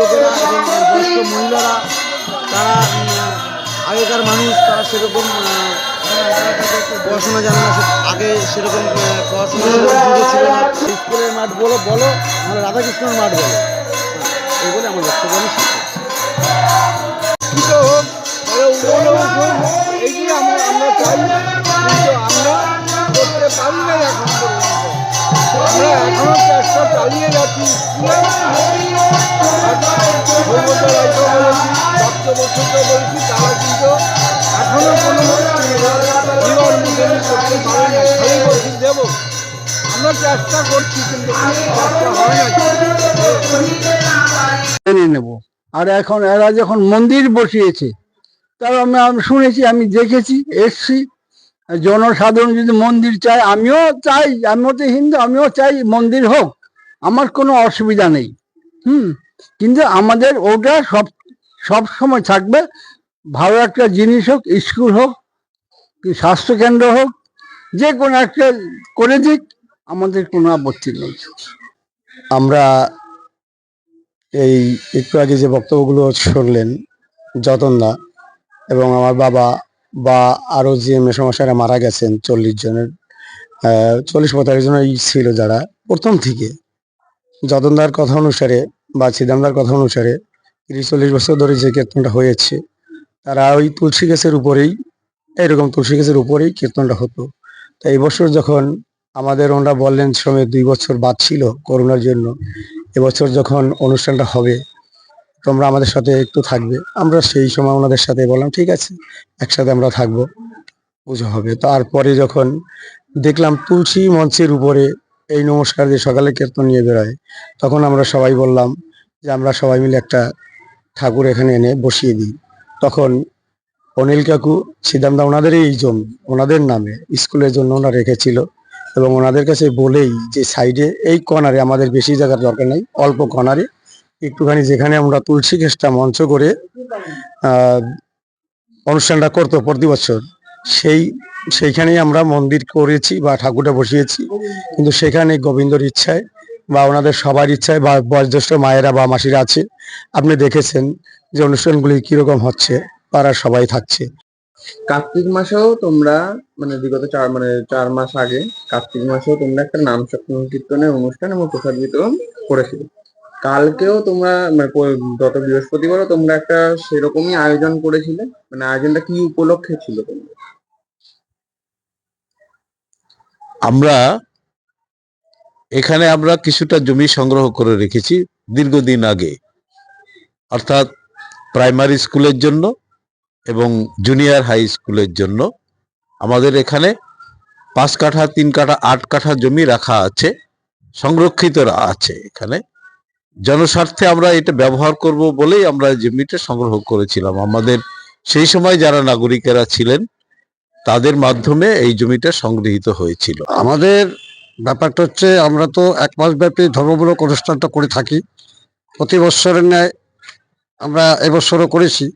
লোকেরা এবং বয়স্ক মহিলারা, তারা আগেকার মানুষ, তারা সেরকম পড়াশোনা জানে না আগে সেরকম পড়াশোনা ছিল না। স্কুলের মাঠ বলো বলো আমরা রাধাকৃষ্ণের মাঠ বলো। এই বলে আমার বক্তব্য। রায়কে বলেছি আর এখন এরা যখন মন্দির বসিয়েছে, তার আমি আমি শুনেছি, আমি দেখেছি, এসছি। জনসাধারণ যদি মন্দির চায়, আমিও চাই, আমিও তো হিন্দু, আমিও চাই মন্দির হোক। আমার কোনো অসুবিধা নেই। হুম? কিন্তু আমাদের ওটা সব সব সময় থাকবে। ভালো একটা জিনিস হোক, স্কুল হোক কি স্বাস্থ্যকেন্দ্র হোক, যে কোনো একটা করে দিক, আমাদের কোনো আপত্তি নেই। আমরা এই একটু আগে যে বক্তব্যগুলো শুনলেন যতনদা এবং আমার বাবা বা আরও যে মেসমশাইরা মারা গেছেন, চল্লিশ জনের চল্লিশ পঁয়তাল্লিশ জনের ছিল যারা, প্রথম থেকে। যতনদার কথা অনুসারে বা ছিদামদার কথা অনুসারে তিরিশ চল্লিশ বছর ধরে যে কীর্তনটা হয়েছে, তারা ওই তুলসী গাছের উপরেই এরকম তুলসী গাছের উপরেই কীর্তনটা হতো। তো এই বছর যখন আমাদের ওনারা বললেন সময় দুই বছর বাদ ছিল করোনার জন্য এবছর যখন অনুষ্ঠানটা হবে, তোমরা আমাদের সাথে একটু থাকবে। আমরা সেই সময় ওনাদের সাথে বললাম, ঠিক আছে, একসাথে আমরা থাকব, পুজো হবে। তারপরে যখন দেখলাম তুলসী মঞ্চের উপরে এই নমস্কার দিয়ে সকালে কীর্তন নিয়ে বেরোয় তখন আমরা সবাই বললাম যে আমরা সবাই মিলে একটা ঠাকুর এখানে এনে বসিয়ে দিই। তখন অনিল কাকু সিদ্ধান্ত ওনাদেরই এই জমি, ওনাদের নামে স্কুলের জন্য ওনারা রেখেছিল এবং ওনাদের কাছে বলেই যে সাইডে এই কর্নারে আমাদের বেশি জায়গার দরকার নেই, অল্প কর্নারে একটুখানি যেখানে আমরা তুলসী কেসটা মঞ্চ করে অনুষ্ঠানটা করতো প্রতি বছর। সেই, সেইখানেই আমরা মন্দির করেছি বা ঠাকুরটা বসিয়েছি। কিন্তু সেখানে গোবিন্দর ইচ্ছায় বা ওনাদের সবার ইচ্ছায় বা বয়োজ্যেষ্ঠ মায়েরা বা মাসিরা আছে, আপনি দেখেছেন যে অনুষ্ঠানগুলি কীরকম হচ্ছে, পাড়ার সবাই থাকছে। কার্তিক মাসেও তোমরা মানে বিগত চার মানে চার মাস আগে কার্তিক মাসেও তোমরা একটা নাম সংকীর্তনের অনুষ্ঠান এবং প্রসাদ বিতরণ করেছিলে। কালকেও তোমরা মানে গত বৃহস্পতিবারও তোমরা একটা সেরকমই আয়োজন করেছিলে মানে আয়োজনটা কি উপলক্ষে ছিল তোমরা আমরা এখানে আমরা কিছুটা জমি সংগ্রহ করে রেখেছি দীর্ঘদিন আগে। অর্থাৎ প্রাইমারি স্কুলের জন্য এবং জুনিয়র হাই স্কুলের জন্য আমাদের এখানে পাঁচ কাঠা, তিন কাঠা, আট কাঠা জমি রাখা আছে, সংরক্ষিত আছে এখানে। জনস্বার্থে আমরা এটা ব্যবহার করব বলেই আমরা জমিটা সংগ্রহ করেছিলাম। আমাদের সেই সময় যারা নাগরিকেরা ছিলেন, তাদের মাধ্যমে এই জমিটা সংগৃহীত হয়েছিল। আমাদের ব্যাপারটা হচ্ছে, আমরা তো এক মাস ব্যাপী ধর্মমূলক অনুষ্ঠানটা করে থাকি। প্রতি বৎসরের ন্যায় আমরা এবছরও করেছি।